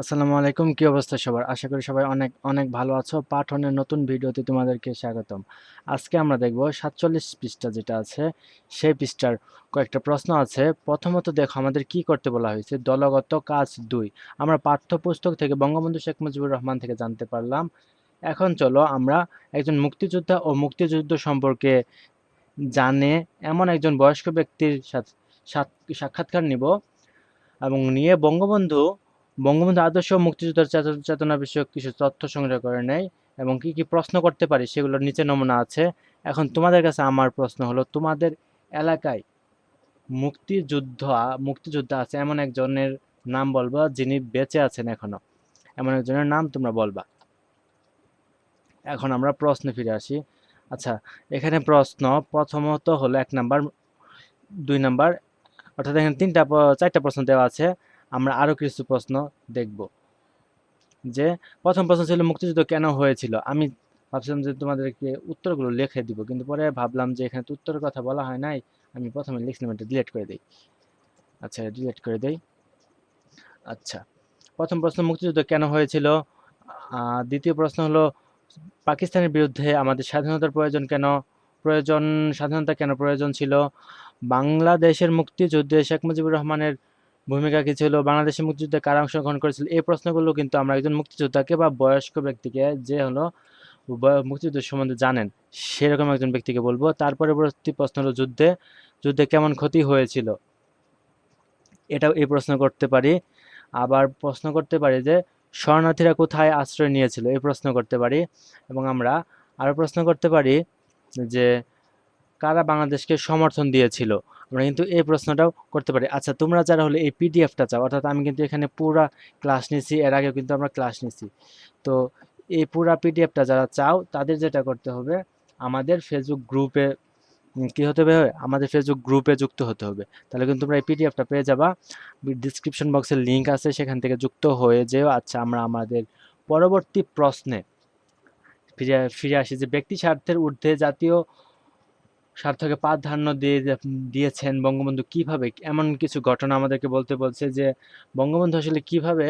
আসসালামু আলাইকুম। কি অবস্থা সবার? আশা করি সবাই অনেক অনেক ভালো আছো। পাঠনের নতুন ভিডিওতে তোমাদেরকে স্বাগতম। আজকে আমরা দেখব সাতচল্লিশ পৃষ্ঠা যেটা আছে, সেই পৃষ্ঠার কয়েকটা প্রশ্ন আছে। প্রথমত দেখো, আমাদের কি করতে বলা হয়েছে? দলগত কাজ দুই। আমরা পাঠ্যপুস্তক থেকে বঙ্গবন্ধু শেখ মুজিবুর রহমান থেকে জানতে পারলাম। এখন চলো আমরা একজন মুক্তিযোদ্ধা ও মুক্তিযুদ্ধ সম্পর্কে জানে। এমন একজন বয়স্ক ব্যক্তির সাক্ষাৎকার নিব এবং নিয়ে বঙ্গবন্ধু বঙ্গবন্ধু আদর্শ মুক্তিযুদ্ধের চেতনা বিষয়ক কিছু তথ্য সংগ্রহ করে নেয় এবং কি কি প্রশ্ন করতে পারি সেগুলোর নিচে নমুনা আছে। এখন তোমাদের কাছে আমার প্রশ্ন হলো, তোমাদের এলাকায় মুক্তিযুদ্ধ মুক্তিযোদ্ধা আছে এমন একজনের নাম বলবা যিনি বেঁচে আছেন এখনও। এমন একজনের নাম তোমরা বলবা। এখন আমরা প্রশ্নে ফিরে আসি। আচ্ছা এখানে প্রশ্ন প্রথমত হলো এক নাম্বার, দুই নাম্বার, অর্থাৎ এখানে তিনটা চারটা প্রশ্ন দেওয়া আছে। আমরা আরও কিছু প্রশ্ন দেখব। যে, প্রথম প্রশ্ন ছিল, মুক্তিযুদ্ধ কেন হয়েছিল? আমি ভাবছিলাম যে, তোমাদেরকে উত্তরগুলো লিখে দিব, কিন্তু পরে ভাবলাম যে, এখানে তো উত্তরের কথা বলা হয় নাই, আমি প্রথমে লিখছিলাম এটা ডিলেট করে দিই। আচ্ছা ডিলেট করে দেই। আচ্ছা প্রথম প্রশ্ন, মুক্তিযুদ্ধ কেন হয়েছিল? দ্বিতীয় প্রশ্ন হলো, পাকিস্তানের বিরুদ্ধে আমাদের স্বাধীনতার প্রয়োজন কেন? প্রয়োজন, স্বাধীনতা কেন প্রয়োজন ছিল? বাংলাদেশের মুক্তিযুদ্ধে শেখ মুজিবুর রহমানের ভূমিকা কি ছিল? বাংলাদেশের মুক্তিযুদ্ধে কারা অংশগ্রহণ করেছিল? এই প্রশ্নগুলো কিন্তু আমরা একজন মুক্তিযোদ্ধাকে বা বয়স্ক ব্যক্তিকে যে হলো মুক্তিযুদ্ধ সম্বন্ধে জানেন, সেরকম একজন ব্যক্তিকে বলব। তারপরে পরবর্তী প্রশ্ন হলো যুদ্ধে যুদ্ধে কেমন ক্ষতি হয়েছিল? এটাও এই প্রশ্ন করতে পারি। আবার প্রশ্ন করতে পারি যে, শরণার্থীরা কোথায় আশ্রয় নিয়েছিল? এই প্রশ্ন করতে পারি। এবং আমরা আরও প্রশ্ন করতে পারি যে, কারা বাংলাদেশকে সমর্থন দিয়েছিল? আমরা কিন্তু এই প্রশ্নটাও করতে পারি। আচ্ছা তোমরা যারা হলে এই পিডিএফটা চাও, অর্থাৎ আমি কিন্তু এখানে পুরা ক্লাস নিছি, এর আগেও কিন্তু আমরা ক্লাস নিছি। তো এই পুরা পিডিএফটা যারা চাও, তাদের যেটা করতে হবে, আমাদের ফেসবুক গ্রুপে কি হতে হবে? আমাদের ফেসবুক গ্রুপে যুক্ত হতে হবে। তাহলে কিন্তু তোমরা এই পিডিএফটা পেয়ে যাবা। ডিসক্রিপশন বক্সের লিঙ্ক আছে, সেখান থেকে যুক্ত হয়ে যেও। আচ্ছা আমরা আমাদের পরবর্তী প্রশ্নে ফিরে ফিরে আসি যে ব্যক্তি স্বার্থের ঊর্ধ্বে জাতীয় স্বার্থকে প্রাধান্য দিয়ে দিয়েছেন বঙ্গবন্ধু কীভাবে? এমন কিছু ঘটনা আমাদেরকে বলতে বলছে যে, বঙ্গবন্ধু আসলে কীভাবে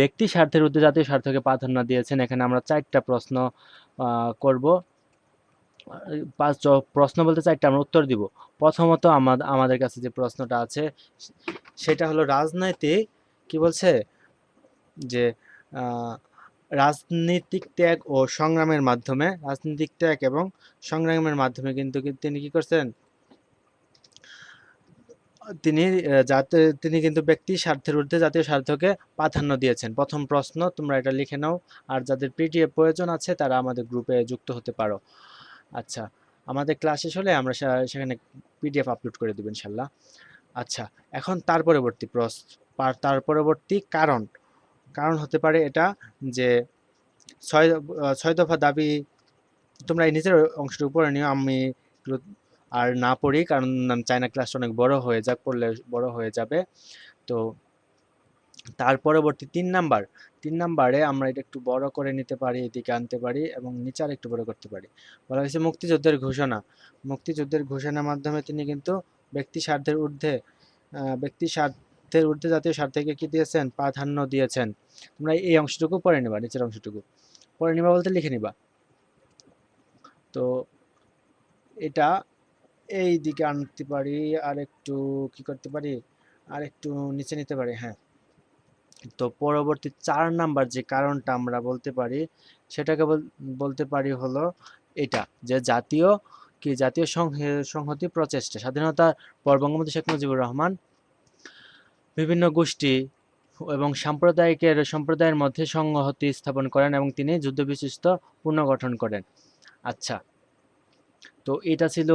ব্যক্তি স্বার্থের ঊর্ধ্বে জাতীয় স্বার্থকে প্রাধান্য দিয়েছেন? এখানে আমরা চারটা প্রশ্ন করব। পাঁচ প্রশ্ন বলতে চারটা আমরা উত্তর দিব। প্রথমত আমাদের আমাদের কাছে যে প্রশ্নটা আছে সেটা হলো রাজনৈতিক কি বলছে? যে রাজনীতিক ত্যাগ ও সংগ্রামের মাধ্যমে, রাজনৈতিক ত্যাগ এবং সংগ্রামের মাধ্যমে কিন্তু তিনি কি করছেন? তিনি যাতে তিনি কিন্তু ব্যক্তি স্বার্থের ঊর্ধ্বে জাতীয় স্বার্থকে প্রাধান্য দিয়েছেন। প্রথম প্রশ্ন, তোমরা এটা লিখে নাও। আর যাদের পিডিএফ প্রয়োজন আছে, তারা আমাদের গ্রুপে যুক্ত হতে পারো। আচ্ছা আমাদের ক্লাস শেষ হলে আমরা সেখানে পিডিএফ আপলোড করে দেব ইনশাল্লাহ। আচ্ছা এখন তার পরবর্তী প্রশ্ন তার পরবর্তী কারণ। কারণ হতে পারে এটা যে ছয় ছয় দফা দাবি তোমরা এই নিচের অংশটুকু পড়ে নিও, আমি আর না পড়ি, কারণ চাই ক্লাসটা অনেক বড় হয়ে যাক, পড়লে বড় হয়ে যাবে। তো তার পরবর্তী তিন নাম্বার, তিন নাম্বারে আমরা এটা একটু বড় করে নিতে পারি, এদিকে আনতে পারি এবং নিচে আর একটু বড় করতে পারি। বলা হয়েছে মুক্তিযুদ্ধের ঘোষণা। মুক্তিযুদ্ধের ঘোষণার মাধ্যমে তিনি কিন্তু ব্যক্তি স্বার্থের ঊর্ধ্বে ব্যক্তি স্বার্থের ঊর্ধ্বে জাতীয় স্বার্থকে কি দিয়েছেন? প্রাধান্য দিয়েছেন। তোমরা এই অংশটুকু পড়ে নিবা, নিচের অংশটুকু। পড়ে নিবা বলতে লিখে নিবা। তো এটা এই দিকে আনতে পারি আর একটু কি করতে পারি? আর একটু নিচে নিতে পারি হ্যাঁ। তো পরবর্তী চার নাম্বার যে কারণটা আমরা বলতে পারি, সেটাকে বল- বলতে পারি হলো এটা যে জাতীয় কি জাতীয় সংহ- সংহতি প্রচেষ্টা স্বাধীনতার পর বঙ্গবন্ধু শেখ মুজিবুর রহমান বিভিন্ন গোষ্ঠী এবং সাম্প্রদায়িকের, সম্প্রদায়ের মধ্যে সংহতি স্থাপন করেন এবং তিনি যুদ্ধবিশিষ্ট পুনর্গঠন করেন। আচ্ছা তো এটা ছিল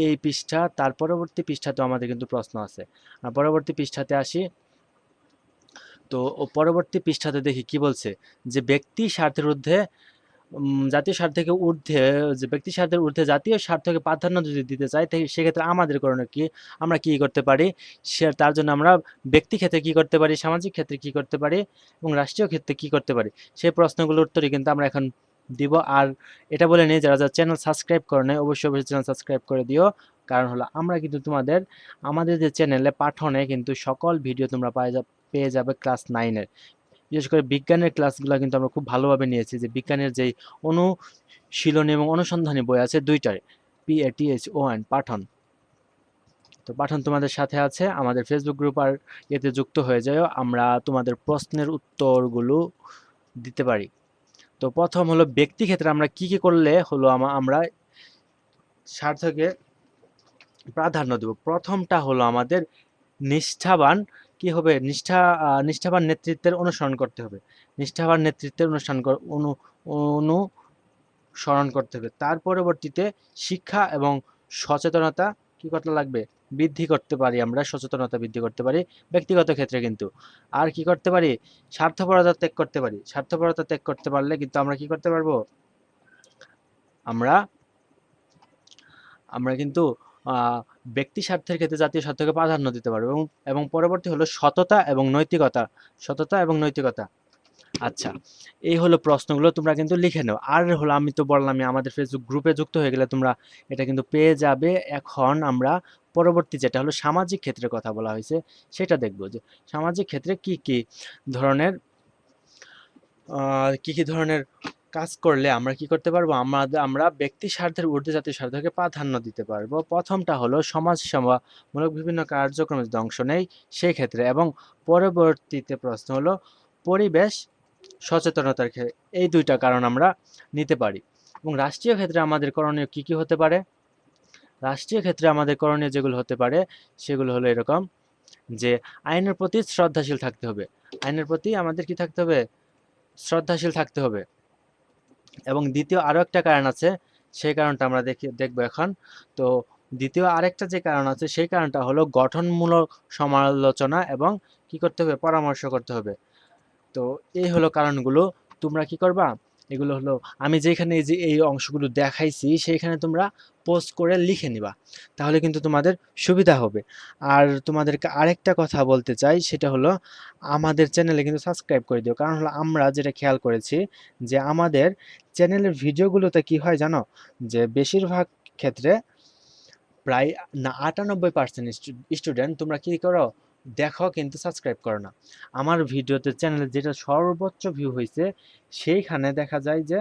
এই পৃষ্ঠা। তার পরবর্তী পৃষ্ঠাতেও আমাদের কিন্তু প্রশ্ন আছে। আর পরবর্তী পৃষ্ঠাতে আসি। তো পরবর্তী পৃষ্ঠাতে দেখি কি বলছে যে, ব্যক্তি স্বার্থের ঊর্ধ্বে জাতীয় স্বার্থকে ঊর্ধ্বে, যে ব্যক্তি স্বার্থের ঊর্ধ্বে জাতীয় স্বার্থকে প্রাধান্য যদি দিতে চাই সেক্ষেত্রে আমাদের করণীয় কি? আমরা কি করতে পারি? সে, তার জন্য আমরা ব্যক্তি ক্ষেত্রে কি করতে পারি? সামাজিক ক্ষেত্রে কি করতে পারি? এবং রাষ্ট্রীয় ক্ষেত্রে কি করতে পারি? সেই প্রশ্নগুলোর উত্তরই কিন্তু আমরা এখন দিব। আর এটা বলে নিই, যারা যারা চ্যানেল সাবস্ক্রাইব করে নেয় অবশ্যই অবশ্যই চ্যানেল সাবস্ক্রাইব করে দিও। কারণ হলো, আমরা কিন্তু তোমাদের, আমাদের যে চ্যানেলে পাঠনে কিন্তু সকল ভিডিও তোমরা পেয়ে যাবে ক্লাস নাইনের বিশেষ করে বিজ্ঞানের ক্লাসগুলো কিন্তু আমরা খুব ভালোভাবে নিয়েছি যে বিজ্ঞানের যেই অনুশীলনী এবং অনুসন্ধানী বই আছে দুইটার P A T H O N পাঠন। তো পাঠন তোমাদের সাথে আছে, আমাদের ফেসবুক গ্রুপ আর এতে যুক্ত হয়ে যাও, আমরা তোমাদের প্রশ্নের উত্তরগুলো দিতে পারি। তো প্রথম হলো ব্যক্তি ক্ষেত্রে আমরা কি কি করলে হলো আমা- আমরা স্বার্থকে প্রাধান্য দেব? প্রথমটা হলো আমাদের নিষ্ঠাবান কি হবে? নিষ্ঠা নিষ্ঠাবান নেতৃত্বের অনুসরণ করতে হবে। নিষ্ঠাবান নেতৃত্বের অনুষ্ঠান অনু, অনুসরণ করতে হবে। তার পরবর্তীতে শিক্ষা এবং সচেতনতা কি করতে লাগবে? বৃদ্ধি করতে পারি আমরা, সচেতনতা বৃদ্ধি করতে পারি, ব্যক্তিগত ক্ষেত্রে কিন্তু। আর কি করতে পারি? স্বার্থপরতা ত্যাগ করতে পারি। স্বার্থপরতা ত্যাগ করতে পারলে কিন্তু আমরা কি করতে পারব? আমরা আমরা কিন্তু ব্যক্তি স্বার্থের ক্ষেত্রে জাতীয় স্বার্থকে প্রাধান্য দিতে পারব এবং এবং পরবর্তী হলো সততা এবং নৈতিকতা। সততা এবং নৈতিকতা। আচ্ছা এই হলো প্রশ্নগুলো, তোমরা কিন্তু লিখে নাও। আর হলো, আমি তো বললামই আমাদের ফেসবুক গ্রুপে যুক্ত হয়ে গেলে তোমরা এটা কিন্তু পেয়ে যাবে। এখন আমরা পরবর্তী যেটা হলো সামাজিক ক্ষেত্রে কথা বলা হয়েছে, সেটা দেখব যে সামাজিক ক্ষেত্রে কি কি ধরনের কি কি ধরনের কাজ করলে আমরা কি করতে পারব? আমাদের আমরা ব্যক্তি স্বার্থের ঊর্ধ্বে জাতীয় স্বার্থকে প্রাধান্য দিতে পারব। প্রথমটা হলো সমাজ সেবামূলক বিভিন্ন কার্যক্রমে যদি অংশ নেই সেই ক্ষেত্রে এবং পরবর্তীতে প্রশ্ন হলো পরিবেশ সচেতনতার ক্ষেত্রে এই দুইটা কারণ আমরা নিতে পারি। এবং রাষ্ট্রীয় ক্ষেত্রে আমাদের করণীয় কি কি হতে পারে? রাষ্ট্রীয় ক্ষেত্রে আমাদের করণীয় যেগুলো হতে পারে, সেগুলো হলো এরকম যে আইনের প্রতি শ্রদ্ধাশীল থাকতে হবে। আইনের প্রতি আমাদের কি থাকতে হবে? শ্রদ্ধাশীল থাকতে হবে। এবং দ্বিতীয় আরও একটা কারণ আছে, সেই কারণটা আমরা দেখি, দেখব এখন। তো দ্বিতীয় আরেকটা যে কারণ আছে, সেই কারণটা হলো গঠনমূলক সমালোচনা এবং কি করতে হবে, পরামর্শ করতে হবে। তো এই হলো কারণগুলো। তোমরা কি করবা? এগুলো হলো, আমি যেখানে যে এই অংশগুলো দেখাইছি, সেইখানে তোমরা পোস্ট করে লিখে নিবা। তাহলে কিন্তু তোমাদের সুবিধা হবে। আর তোমাদেরকে আরেকটা কথা বলতে চাই, সেটা হলো, আমাদের চ্যানেলে কিন্তু সাবস্ক্রাইব করে দিও। কারণ হলো, আমরা যেটা খেয়াল করেছি যে আমাদের চ্যানেলের ভিডিওগুলোতে কি হয় জানো? যে বেশিরভাগ ক্ষেত্রে প্রায় না, আটানব্বই পার্সেন্ট স্টুডেন্ট তোমরা কী করো? দেখো কিন্তু সাবস্ক্রাইব করো না। আমার ভিডিওতে চ্যানেলে যেটা সর্বোচ্চ ভিউ হয়েছে সেইখানে দেখা যায় যে,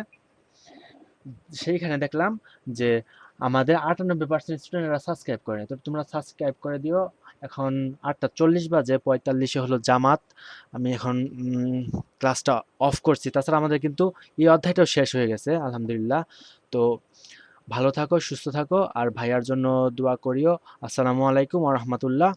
সেইখানে দেখলাম যে আমাদের আটানব্বই পার্সেন্ট স্টুডেন্টরা সাবস্ক্রাইব করে। তো তোমরা সাবস্ক্রাইব করে দিও। এখন আটটা চল্লিশ বাজে, পঁয়তাল্লিশে হলো জামাত। আমি এখন ক্লাসটা অফ করছি। তাছাড়া আমাদের কিন্তু এই অধ্যায়টাও শেষ হয়ে গেছে, আলহামদুলিল্লাহ। তো ভালো থাকো, সুস্থ থাকো। আর ভাইয়ার জন্য দোয়া করিও। আসসালামু আলাইকুম আ রহমতুল্লাহ।